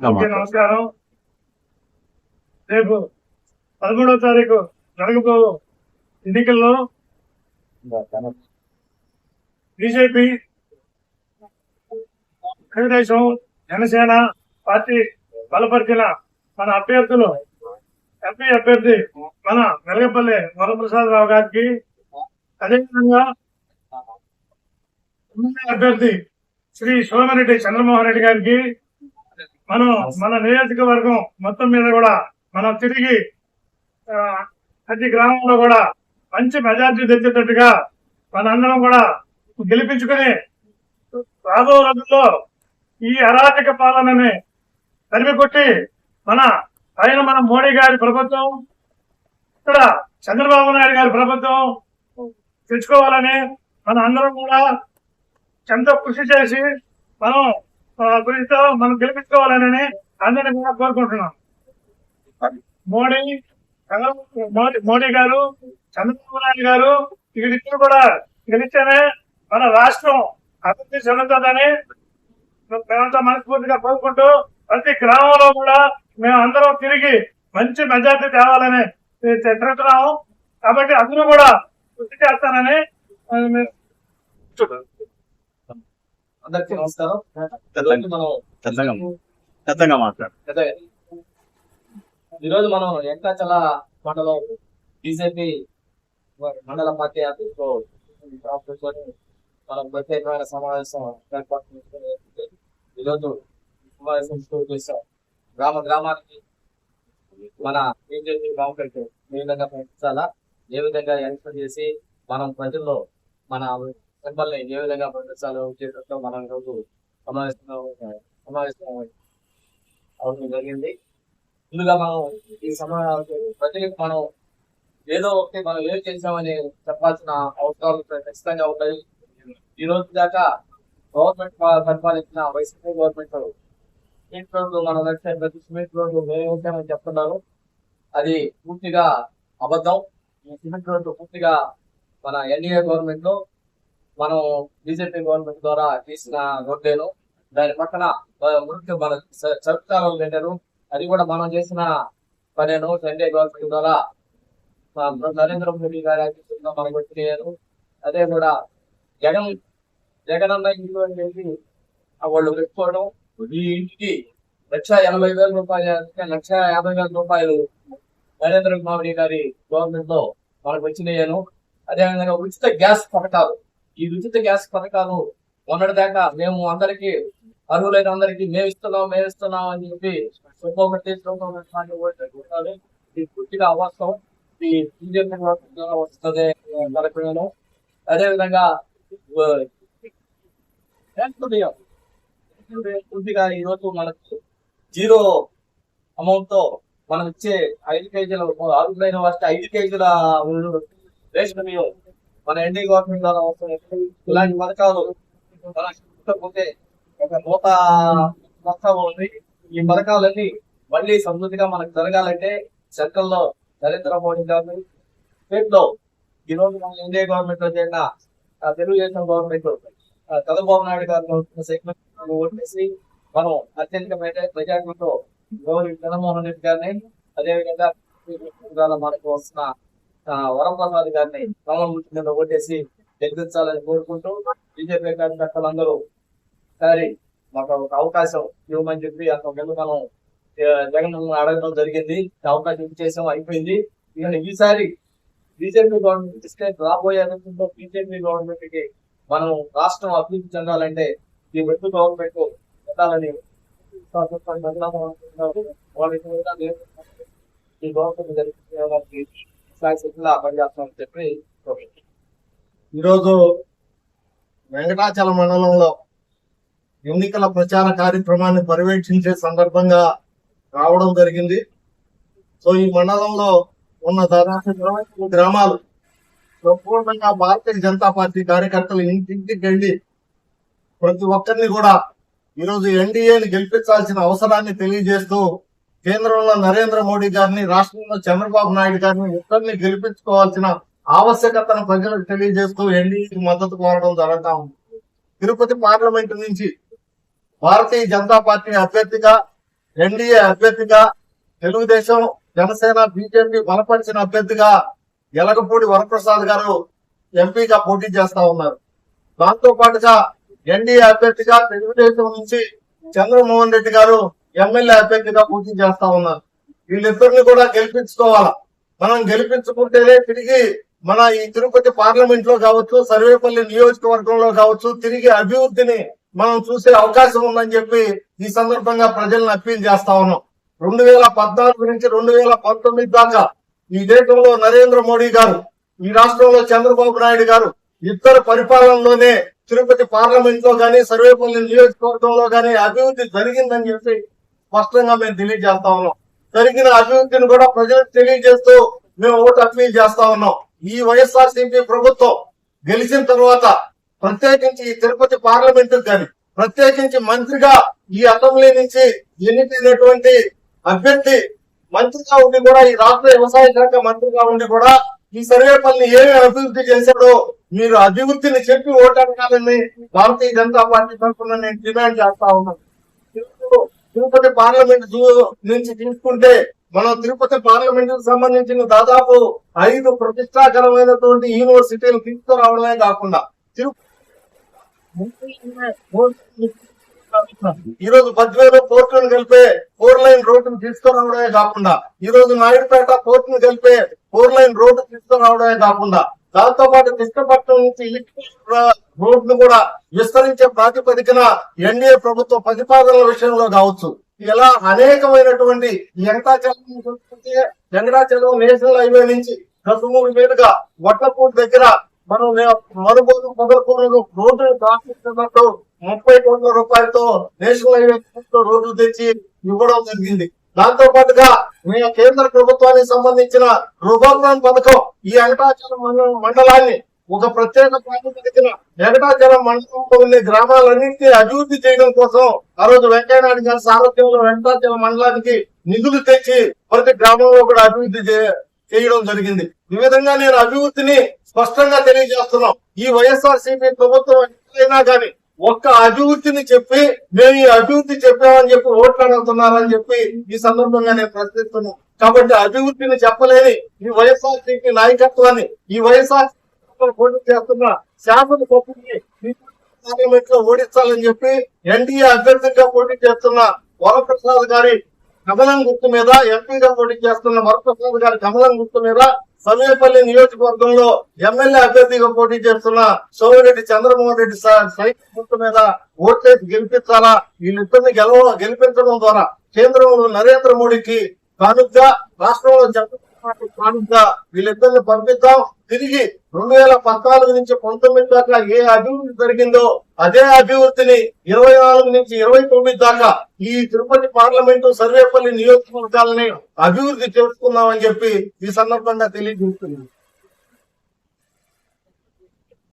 నమస్కారం. రేపు పదమూడవ తారీఖు జరగబో ఎన్నికల్లో బీజేపీ తెలుగుదేశం జనసేన పార్టీ బలపరిచిన మన అభ్యర్థులు ఎంపీ అభ్యర్థి మన వెలగపల్లి వరప్రసాద్ రావు గారికి అదేవిధంగా అభ్యర్థి శ్రీ సోమిరెడ్డి చంద్రమోహన్ రెడ్డి గారికి మనం మన నియోజకవర్గం మొత్తం మీద కూడా మనం తిరిగి ప్రతి గ్రామంలో కూడా మంచి మెజార్టీ తెచ్చేటట్టుగా మనందరం కూడా గెలిపించుకుని రాబో రోజుల్లో ఈ అరాచక పాలనని తరిమి కొట్టి మన పైన మన మోడీ గారి ప్రభుత్వం ఇక్కడ చంద్రబాబు నాయుడు గారి ప్రభుత్వం తెచ్చుకోవాలని మన అందరం కూడా ఎంతో కృషి చేసి మనం గురించి మనం గెలిపించుకోవాలని అందరినీ కూడా కోరుకుంటున్నాం. మోడీ మోడీ మోడీ గారు చంద్రబాబు నాయుడు గారు వీళ్ళిద్దరు కూడా గెలిస్తేనే మన రాష్ట్రం అభివృద్ధి చెందుతుందని మేమంతా మనస్ఫూర్తిగా కోరుకుంటూ ప్రతి గ్రామంలో కూడా మేము అందరం తిరిగి మంచి మెజార్టీ తేవాలని తిరుగుతున్నాము. కాబట్టి అందరూ కూడా కృషి చేస్తానని ఆ, అందరికీ నమస్కారం. మనం మాట్లాడు. ఈరోజు మనం ఎంకాచల మండలం బీజేపీ మండల పార్టీ ఆఫీస్లో మనం ప్రత్యేకమైన సమావేశం ఏర్పాటు ఈరోజు సమావేశం చేశాం. గ్రామ గ్రామానికి మన బీజేపీ గవర్నమెంట్ ఏ విధంగా ప్రకటించాలా ఏ విధంగా ఎన్కరేజ్ చేసి మనం ప్రజల్లో మన సింబల్ని ఏ విధంగా ప్రకటించాలో చేసినట్లు మనం రోజు సమావేశంలో సమావేశం అవడం జరిగింది. ముందుగా మనం ఈ సమావేశం ప్రజలకు మనం ఏదో ఒకటి మనం ఏం చేసామని చెప్పాల్సిన అవసరాలు ఖచ్చితంగా ఉంటాయి. ఈ రోజు దాకా గవర్నమెంట్ పరిపాలించిన వైసీపీ గవర్నమెంట్ స్ట్రీట్ రోడ్లు మన వెబ్సైట్ ప్రతి స్ట్రీట్ రోడ్లు మేము ఉంటామని చెప్తున్నారు. అది పూర్తిగా అబద్ధం. ఈ సిమెంట్ రోడ్డు పూర్తిగా మన ఎన్డీఏ గవర్నమెంట్లో మనం బీజేపీ గవర్నమెంట్ ద్వారా తీసిన రోడ్లేను దాని పక్కన ఆ, మన చౌకాలు పెట్టారు అది కూడా మనం చేసిన పనేను ఎన్డీఏ గవర్నమెంట్ ద్వారా. నరేంద్ర మోడీ గారి ఆఫీసులో మనకు వచ్చినారు అదే కూడా జగన్ జగన్ అన్న ఇల్లు అని చెప్పి వాళ్ళు పెట్టుకోవడం ఈ ఇంటికి లక్ష ఎనభై వేల రూపాయలు లక్ష యాభై వేల రూపాయలు నరేంద్ర మోడీ గారి గవర్నమెంట్లో మనకు వచ్చినాయను. అదేవిధంగా ఉచిత గ్యాస్ పథకాలు ఈ ఉచిత గ్యాస్ పథకాలు మొన్నటిదాకా మేము అందరికి అర్హులైన అందరికి మేము ఇస్తున్నాం మేము ఇస్తున్నాం అని చెప్పి ఒక్కొక్కటి ఒక్కొక్కటి ఇది పూర్తిగా అవాస్తవం. ఈ బీజేపీ ద్వారా వస్తుంది మనకు అదేవిధంగా పూర్తిగా ఈరోజు మనకు జీరో అమౌంట్తో మనం ఇచ్చే ఐదు కేజీల అర్హులైన వస్తే ఐదు కేజీల రేషన్ బియ్యం మన ఎన్డీ గవర్నమెంట్ ద్వారా వస్తున్నాయి ఇలాంటి పథకాలు మన పోతే ఒక నూత మొత్తం ఉంది. ఈ పథకాలన్నీ మళ్ళీ సమృద్ధిగా మనకు జరగాలంటే సెంట్రల్లో నరేంద్ర మోడీ గారిని స్టేట్లో ఈ రోజు మన ఎన్డీఏ గవర్నమెంట్లో చేరిన తెలుగుదేశం గవర్నమెంట్ చంద్రబాబు నాయుడు గారు సెగ్మెంట్ ఓటేసి మనం అత్యధిక మెజా- గౌరవ జగన్మోహన్ రెడ్డి గారిని. అదేవిధంగా మనకు వస్తున్న వరప్రసాద్ గారిని రామమూర్తి మీద ఓటేసి గెలిపించాలని కోరుకుంటూ బీజేపీ కార్యకర్తలందరూ సరే మాకు ఒక అవకాశం ఇవ్వమని చెప్పి అంత ముందు మనం జగన్ అడగడం జరిగింది. ఈ అవకాశం ఇచ్చేసాం అయిపోయింది. ఇక ఈసారి బీజేపీ గవర్నమెంట్ ఇస్తే రాబోయే రోజుల్లో బీజేపీ గవర్నమెంట్కి మనం రాష్ట్రం అభివృద్ధి చెందాలంటే ఈ వెట్టు గవర్నమెంట్ పెట్టాలని ఈ గవర్నమెంట్ జరిగింది. పనిచేస్తామని చెప్పి ఈరోజు వెంకటాచల మండలంలో ఎన్నికల ప్రచార కార్యక్రమాన్ని పర్యవేక్షించే సందర్భంగా రావడం జరిగింది. సో ఈ మండలంలో ఉన్న దాదాపు ఇరవై గ్రామాలు సంపూర్ణంగా భారతీయ జనతా పార్టీ కార్యకర్తలు ఇంటింటికి వెళ్ళి ప్రతి ఒక్కరిని కూడా ఈరోజు ఎన్డీఏని గెలిపించాల్సిన అవసరాన్ని తెలియజేస్తూ కేంద్రంలో నరేంద్ర మోడీ గారిని రాష్ట్రంలో చంద్రబాబు నాయుడు గారిని ఇద్దరిని గెలిపించుకోవాల్సిన ఆవశ్యకతను ప్రజలకు తెలియజేస్తూ ఎన్డీఏకి మద్దతు కోరడం జరుగుతా ఉంది. తిరుపతి పార్లమెంట్ నుంచి భారతీయ జనతా పార్టీ అభ్యర్థిగా ఎన్డీఏ అభ్యర్థిగా తెలుగుదేశం జనసేన బీజేపీ బలపరిచిన అభ్యర్థిగా ఎలగపూడి వరప్రసాద్ గారు ఎంపీగా పోటీ చేస్తా ఉన్నారు. దాంతో పాటుగా ఎన్డీఏ అభ్యర్థిగా తెలుగుదేశం నుంచి చంద్రమోహన్ రెడ్డి గారు ఎమ్మెల్యే అభ్యర్థిగా పోటీ చేస్తా ఉన్నారు. వీళ్ళిద్దరిని కూడా గెలిపించుకోవాలా? మనం గెలిపించుకుంటేనే తిరిగి మన ఈ తిరుపతి పార్లమెంట్లో కావచ్చు సర్వేపల్లి నియోజకవర్గంలో కావచ్చు తిరిగి అభివృద్ధిని మనం చూసే అవకాశం ఉందని చెప్పి ఈ సందర్భంగా ప్రజలను అప్పీల్ చేస్తా ఉన్నాం. రెండు వేల పద్నాలుగు నుంచి రెండు వేల పంతొమ్మిది దాకా ఈ దేశంలో నరేంద్ర మోడీ గారు ఈ రాష్ట్రంలో చంద్రబాబు నాయుడు గారు ఇద్దరు పరిపాలనలోనే తిరుపతి పార్లమెంట్లో గాని సర్వేపల్లి నియోజకవర్గంలో గానీ అభివృద్ధి జరిగిందని చెప్పి స్పష్టంగా మేము తెలియజేస్తా ఉన్నాం. జరిగిన అభివృద్ధిని కూడా ప్రజలకు తెలియజేస్తూ మేము ఓటు అప్పీల్ చేస్తా ఉన్నాం. ఈ వైఎస్ఆర్ సిపి ప్రభుత్వం గెలిచిన తర్వాత ప్రత్యేకించి ఈ తిరుపతి పార్లమెంట్ కానీ ప్రత్యేకించి మంత్రిగా ఈ అసెంబ్లీ నుంచి ఎన్నికైనటువంటి అభ్యర్థి మంత్రిగా ఉండి కూడా ఈ రాష్ట్ర వ్యవసాయ శాఖ మంత్రిగా ఉండి కూడా ఈ సర్వేపల్లిని ఏమి అభివృద్ధి చేశాడో మీరు అభివృద్ధిని చెప్పి ఓటాడాలని భారతీయ జనతా పార్టీ తరఫున నేను డిమాండ్ చేస్తా ఉన్నాను. తిరుపతి- పార్లమెంట్ జూ- నుంచి తీసుకుంటే మనం తిరుపతి పార్లమెంట్కు సంబంధించిన దాదాపు ఐదు ప్రతిష్టాకరమైనటువంటి యూనివర్సిటీలు తీసుకురావడమే కాకుండా ఈ రోజు బద్వేలు పోర్టును కలిపే ఫోర్ లైన్ రోడ్డును తీసుకురావడమే కాకుండా ఈ రోజు నాయుడుపేట పోర్టును కలిపే ఫోర్ లైన్ రోడ్డు తీసుకురావడమే కాకుండా దాంతో పాటు కృష్ణపట్నం నుంచి రోడ్డును కూడా విస్తరించే ప్రాతిపదికన ఎన్డీఏ ప్రభుత్వ ప్రతిపాదనల విషయంలో కావచ్చు. ఇలా అనేకమైనటువంటి వెంకటాచలం చూసుకుంటే వెంకటాచలం నేషనల్ హైవే నుంచి కసుమూరు మీదుగా వట్లపూడి దగ్గర మనం మరుగోలు మొదలుకూరు రోడ్డు ట్రాఫిక్ ముప్పై కోట్ల రూపాయలతో నేషనల్ హైవే రోడ్లు తెచ్చి ఇవ్వడం జరిగింది. దాంతో పాటుగా మీ కేంద్ర ప్రభుత్వానికి సంబంధించిన రుబంధన్ పథకం ఈ వెంకటాచలం మండలం- మండలాన్ని ఒక ప్రత్యేక ప్రాతిపదికన వెంకటాచలం మండలంలో ఉండే గ్రామాలన్నింటినీ అభివృద్ధి చేయడం కోసం ఆ రోజు వెంకయ్యనాయుడు గారి సారథ్యంలో వెంకటాచలం మండలానికి నిధులు తెచ్చి ప్రతి గ్రామంలో కూడా అభివృద్ధి చేయడం జరిగింది. ఈ విధంగా నేను అభివృద్ధిని స్పష్టంగా తెలియజేస్తున్నాం. ఈ వైఎస్ఆర్ సిపి ప్రభుత్వం ఎక్కడైనా కానీ ఒక్క అభివృద్ధిని చెప్పి మేము ఈ అభివృద్ధి చెప్పామని చెప్పి ఓట్లు అడుగుతున్నారని చెప్పి ఈ సందర్భంగా నేను ప్రశ్నిస్తున్నాను. కాబట్టి అభివృద్ధిని చెప్పలేని ఈ వైఎస్ఆర్సీపీ నాయకత్వాన్ని ఈ వైఎస్ఆర్ పోటీ చేస్తున్న శాసన సభ్యుని పార్లమెంట్లో ఓడించాలని చెప్పి ఎన్డీఏ అభ్యర్థిగా పోటీ చేస్తున్న వరప్రసాద్ గారి కమలం గుర్తు మీద ఎంపీగా పోటీ చేస్తున్న వరప్రసాద్ గారి కమలం గుర్తు మీద సమయపల్లి నియోజకవర్గంలో ఎమ్మెల్యే అభ్యర్థిగా పోటీ చేస్తున్న సోమిరెడ్డి చంద్రమోహన్ రెడ్డి సైన్ గుర్తు మీద ఓట్లేసి గెలిపించాలా? వీళ్ళిద్దరిని గెలవ గెలిపించడం ద్వారా కేంద్రంలో నరేంద్ర మోడీకి కానుగ్గా రాష్ట్రంలో వీళ్ళిద్దరిని పంపిద్దాం తిరిగి రెండు వేల పద్నాలుగు నుంచి పంతొమ్మిది దాకా ఏ అభివృద్ధి జరిగిందో అదే అభివృద్ధిని ఇరవై నాలుగు నుంచి ఇరవై తొమ్మిది దాకా ఈ తిరుపతి పార్లమెంటు సర్వేపల్లి నియోజకవర్గాలని అభివృద్ధి చేసుకుందామని చెప్పి ఈ సందర్భంగా తెలియజేస్తున్నాను.